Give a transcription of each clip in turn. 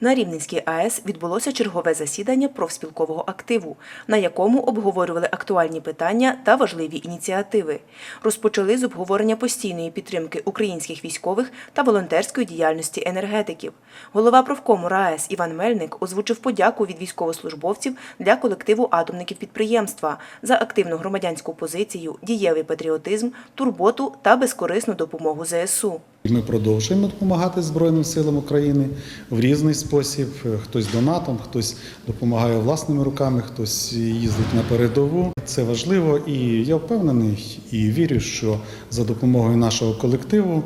На Рівненській АЕС відбулося чергове засідання профспілкового активу, на якому обговорювали актуальні питання та важливі ініціативи. Розпочали з обговорення постійної підтримки українських військових та волонтерської діяльності енергетиків. Голова профкому РаЕС Іван Мельник озвучив подяку від військовослужбовців для колективу атомників підприємства за активну громадянську позицію, дієвий патріотизм, турботу та безкорисну допомогу ЗСУ. Ми продовжуємо допомагати Збройним силам України в різний спосіб. Хтось донатом, хтось допомагає власними руками, хтось їздить на передову. Це важливо, і я впевнений і вірю, що за допомогою нашого колективу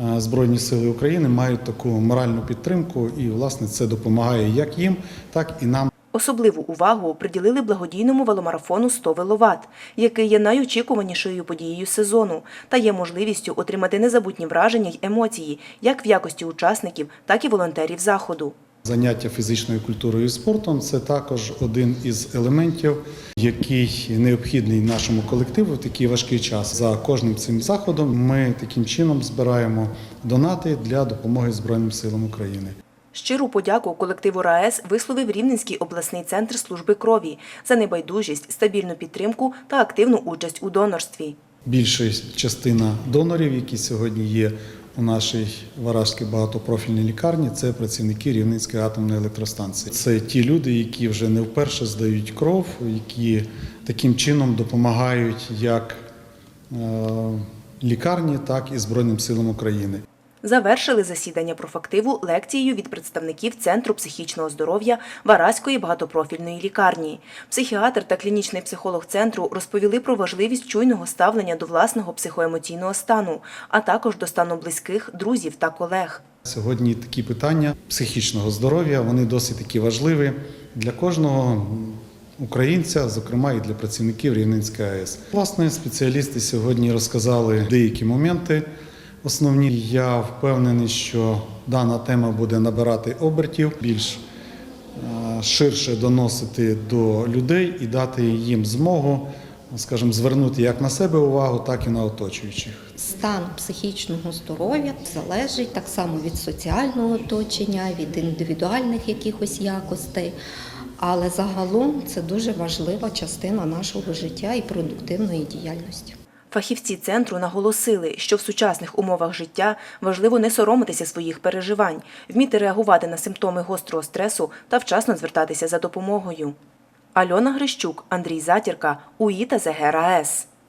е, Збройні сили України мають таку моральну підтримку, і власне це допомагає як їм, так і нам. Особливу увагу приділили благодійному веломарафону 100 веловат, який є найочікуванішою подією сезону та є можливістю отримати незабутні враження й емоції як в якості учасників, так і волонтерів заходу. Заняття фізичною культурою і спортом це також один із елементів, який необхідний нашому колективу в такий важкий час. За кожним цим заходом ми таким чином збираємо донати для допомоги Збройним силам України. Щиру подяку колективу РаЕС висловив Рівненський обласний центр служби крові за небайдужість, стабільну підтримку та активну участь у донорстві. Більша частина донорів, які сьогодні є у нашій Варажській багатопрофільній лікарні, це працівники Рівненської атомної електростанції. Це ті люди, які вже не вперше здають кров, які таким чином допомагають як е, лікарні, так і Збройним силам України. Завершили засідання профактиву лекцією від представників Центру психічного здоров'я Вараської багатопрофільної лікарні. Психіатр та клінічний психолог центру розповіли про важливість чуйного ставлення до власного психоемоційного стану, а також до стану близьких, друзів та колег. Сьогодні такі питання психічного здоров'я вони досить такі важливі для кожного українця, зокрема і для працівників Рівненської АЕС. Власне, спеціалісти сьогодні розказали деякі моменти. Основні я впевнений, що дана тема буде набирати обертів, більш е, ширше доносити до людей і дати їм змогу, скажімо, звернути як на себе увагу, так і на оточуючих. Стан психічного здоров'я залежить так само від соціального оточення, від індивідуальних якихось якостей. Але загалом це дуже важлива частина нашого життя і продуктивної діяльності. Фахівці центру наголосили, що в сучасних умовах життя важливо не соромитися своїх переживань, вміти реагувати на симптоми гострого стресу та вчасно звертатися за допомогою. Альона Грищук, Андрій Затірка, УІТА ЗГРАЕС.